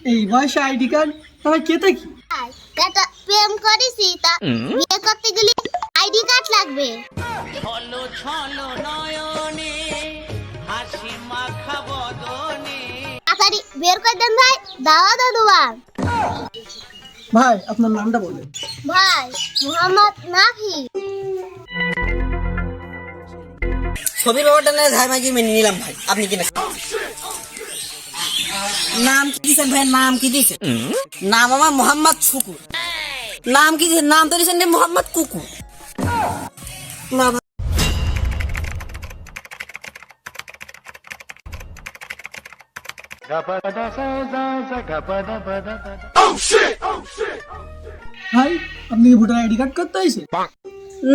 এই বয়সে ID card তাহলে কেতে কি? একটা প্রেম করেছি তা বিয়ে করতে গেলে আইডি কার্ড লাগবে। ছলো ছলো নয়নে হাসি মাখা বদনে। তাড়াতাড়ি বের করে দেন ভাই দাওয়া দাদুবার ভাই আপনার নামটা বলেন ভাই মোহাম্মদ নাফি ছবির ব্যাপারটা না মেনে নিলাম ভাই আপনি কিনা নাম কি দিয়েছেন ভাই? নাম কি দিয়েছেন নাম আমার মোহাম্মদ শুকুর। নাম কি দিয়েছেন নাম তো দিয়েছেন রে মোহাম্মদ কুকুর। না ভাই। আপনি কি ভোটার আইডি কার্ড করতে আইছে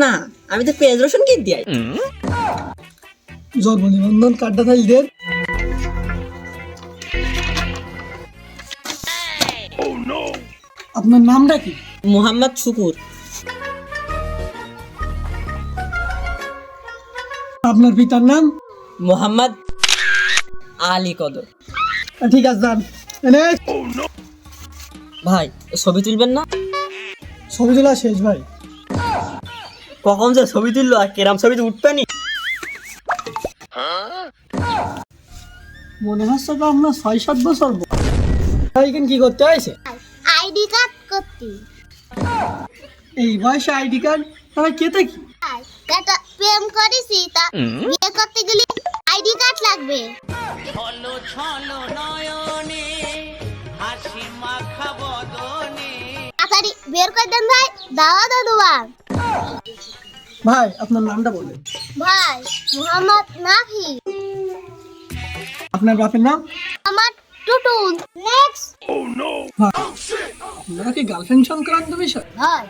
না আমি তো পেঁয়াজ রসুন কি দিয়াই জন্ম নিবন্ধন কার্ডটা তাই দেন। আপনার নামটা কি? মোহাম্মদ শুকুর। আপনার পিতার নাম? মোহাম্মদ আলী কদর। ঠিক আছে যান। এনে? ভাই ছবি তুলবেন না? ছবি তোলা শেষ ভাই। কখন যে ছবি তুললো আর কেরাম ছবি তো উঠবে নি? মনে হচ্ছে তো আপনার ছয় সাত বছর। ভাই কি করতে কার্ড এই বয়সে আইডি কার্ড? কি প্রেম করেছি তা বিয়ে করতে গেলে আইডি কার্ড লাগবে। ছলো ছলো নয়নে হাসি মাখা বদনে। তাড়াতাড়ি বের করে দেন ভাই দাওয়া দাদুবার ভাই আপনার নামটা বলেন। ভাই মোহাম্মদ নাফি আপনার বাপের নাম? টুটুল নেক্সট আপনারা কি গার্লফ্রেন্ড সংক্রান্ত বিষয়? ভাই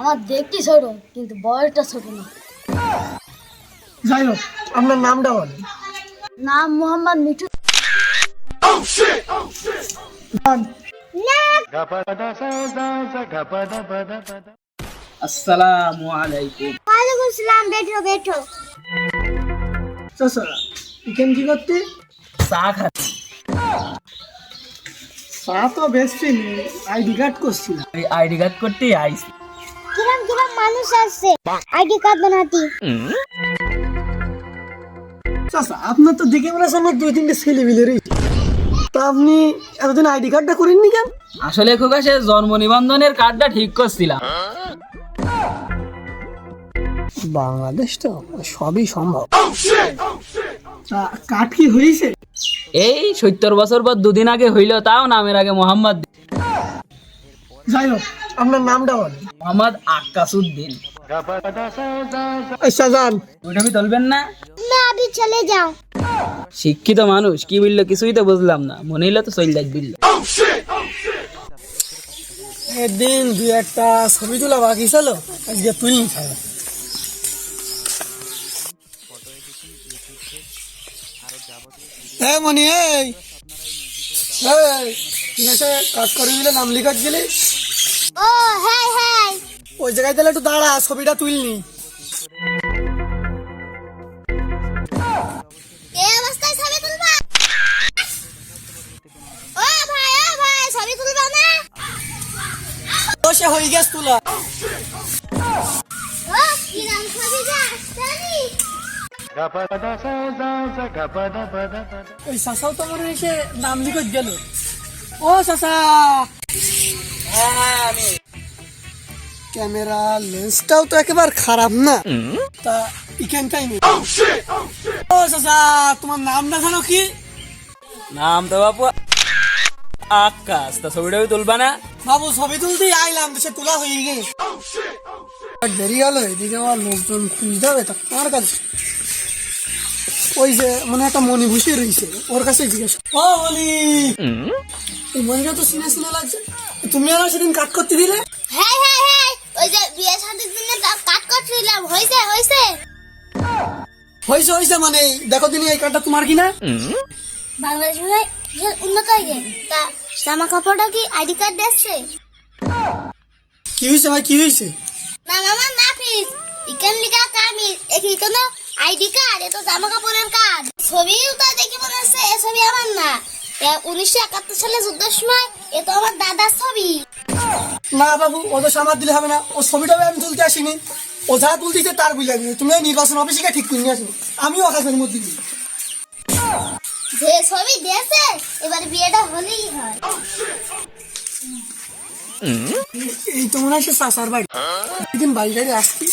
আমার দেখতে ছোট কিন্তু বয়সটা ছোট না। যাই হোক আপনার নামটা বলেন। নাম মোহাম্মদ মিঠু। যান। আসসালামু আলাইকুম। ওয়ালাইকুম আসসালাম বেঠো বেঠো। চাচা এখানে কি করতে? চা চা তো বেশি আইডি কার্ড করছিলাম। এই আইডি কার্ড করতেই আইছি কিরম কিরম মানুষ আসছে আইডি কার্ড বানাতে। চাচা আপনার তো দেখে মনে হচ্ছে আমার দুই তিনটে ছেলে মিলে রয়েছে। তা আপনি এতদিন আইডি কার্ডটা করেননি কেন? আসলে খোকা সে জন্ম নিবন্ধনের কার্ডটা ঠিক করছিলাম। বাংলাদেশ তো সবই সম্ভব। তা কাঠ কি হয়েছে? এই সত্তর বছর পর দুদিন আগে হইল তাও নামের আগে মোহাম্মদ যাই হোক আপনার নামটা বলেন। মোহাম্মদ আক্কাসুদ্দিন আচ্ছা যান ওইটা কি তুলবেন না? তুমি আবি চলে যাও। শিক্ষিত মানুষ কি বলল কিছুই তো বুঝলাম না। মনে হইল তো চল বলল। একদিন দুই একটা ছবি তোলা বাকি ছিল আজকে তুই খাবে হ্যাঁ মনি এই। কাজ করে দিলে নাম লিখাত গেলি ও হ্যাঁ হ্যাঁ ওই জায়গায় তাহলে একটু দাঁড়া ছবিটা তুলনি। সে হয়ে গেছে তোলা। ও ছবি যা আসছানি ওই চাচাও তো মনে হয়েছে নাম লিখত গেল। ও চাচা। ক্যামেরা লেন্সটাও তো একেবারে খারাপ না। তা ও চাচা তোমার নাম না জানো কি? নাম তো বাপু আকাশ। তা ছবিটাও তুলবা না? বাবু ছবি তুলতেই আইলাম সে তোলা হয়ে গেছে আর দেরি হলো এদিকে আমার লোকজন খুঁজতে হবে তা তোমার কাছে ওই যে মনে একটা মণি বসে রয়েছে ওর কাছে জিজ্ঞেস। ও এই মণিটা তো চিনে চিনে লাগছে। তুমি আর সেদিন কাট করতে দিলে? হ্যাঁ হ্যাঁ হ্যাঁ ওই যে বিয়ে শাদির দিনে কাট করছিলাম। হইছে হইছে হয়েছে হয়েছে মানে দেখো দিনই এই কার্ডটা তোমার কিনা? বাংলাদেশে ভাই উন্নত হয়ে গেছে। তা জামা কাপড়টা কি আইডি কার্ড দিচ্ছে কি হয়েছে ভাই কি হয়েছে? না মামা নাফিস ইকেন লিখা এখানে কোনো আইডি কার্ড এ তো জামা কাপড়ের কার্ড। ছবিও তো দেখি মনে হচ্ছে এ ছবি আমার না। উনিশশো একাত্তর সালে যুদ্ধের সময় এ তো আমার দাদার ছবি। না বাবু ও তো সামার দিলে হবে না। ও ছবিটাও আমি তুলতে আসিনি। ও যা তুলতেছে তার বুঝে যাবে তুমি ওই নির্বাচন অফিসে গিয়ে ঠিক করে নিয়ে আসব আমিও আকাশের মধ্যে দিই। যে ছবি দিয়েছে এবার বিয়েটা হলেই হয়। এই তো মনে হয় সে চাষার বাড়ি। একদিন বাড়ি গাড়ি আসছি।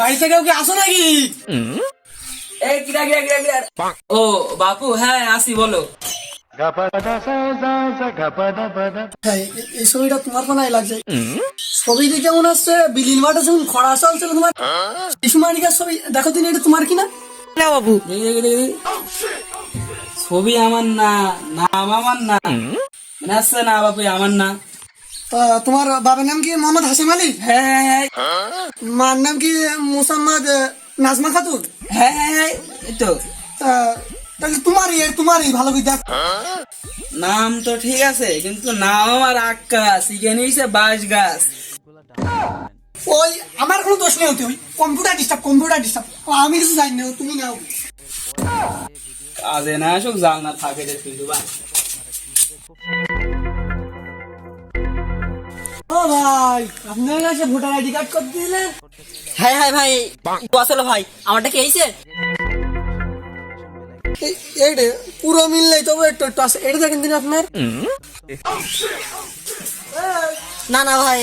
বাড়ি থেকে ওকে আসো নাকি? এই কিরা কিরা কিরা কিরা। ও বাপু হ্যাঁ আসি বলো। হ্যাঁ এই ছবিটা তোমার কোনায় লাগছে? ছবি দেখে মনে বিলিন মাঠে যখন খরা চলছিল তোমার। শিশু ছবি দেখো তুমি এটা তোমার কিনা? না বাবু। ছবি আমার না নাম আমার না। আসছে না বাপু আমার না। তোমার বাবার নাম কি মোহাম্মদ হাসিম আলী? হ্যাঁ হ্যাঁ মার নাম কি মুসাম্মদ নাজমা খাতুন? হ্যাঁ হ্যাঁ হ্যাঁ তো। তাহলে তোমারই তোমারই ভালো করে দেখ। নাম তো ঠিক আছে কিন্তু নাম আমার আকাশ এখানে হইছে বাঁশ গাছ। ওই আমার কোনো দোষ নেই হতে ওই কম্পিউটার ডিস্টার্ব কম্পিউটার ডিস্টার্ব আমি কিছু জানি না তুমি নাও। কাজে না আসুক জাল না থাকে যে বা ও ভাই আপনার কাছে ভোটার আইডি কার্ড করে দিলেন? হ্যাঁ হ্যাঁ ভাই আসলে ভাই? আমারটা কি হয়েছে? এইটা পুরো মিললেই তবে একটু একটু এটা দেখেন দিন আপনার। না না ভাই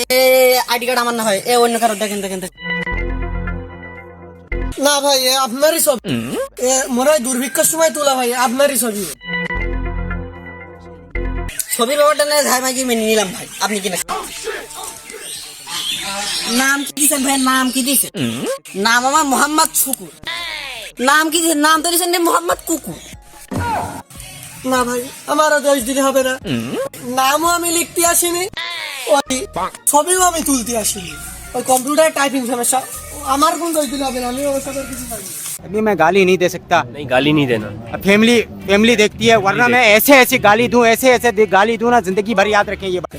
আইডি কার্ড আমার না ভাই। এ অন্য কারও দেখেন দেখেন দেখেন। না ভাই এ আপনারই এ মনে হয় দুর্ভিক্ষের সময় তোলা ভাই আপনারই ছবি। ছবির ব্যাপারটা নিয়ে ধাই মাইকে মেনে নিলাম ভাই? আপনি কি না নাম কি দিয়েছেন ভাই নাম কি দিয়েছেন নাম আমার মোহাম্মদ শুকুর নাম কি দিয়েছেন নাম তো দিয়েছেন রে মোহাম্মদ কুকুর না ভাই আমারও দোষ দিলে হবে না নামও আমি লিখতে আসিনি ওই ছবিও আমি তুলতে আসিনি ওই কম্পিউটার টাইপিং সমস্যা আমার কোন দোষ দিলে হবে না আমি ওর সাথে আর কিছু পাইনি अभी मैं गाली नहीं दे सकता नहीं गाली नहीं देना अब फैमिली फैमिली देखती है वरना मैं ऐसे ऐसे गाली दूं ऐसे ऐसे दे- गाली दूं ना जिंदगी भर याद रखें ये बात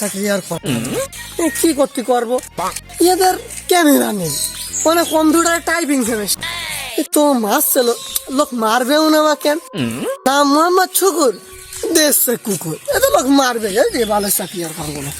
চাকরি আর কি করতে করব? এদের ক্যামেরা নেই। মানে কম্পিউটারে টাইপিং সমস্যা তো মারছে লোক লোক মারবেও না বা কেন? নাম মোহাম্মদ ছুকুর দেশ কুকুর। এত লোক মারবে। ভালো চাকরি আর করব না।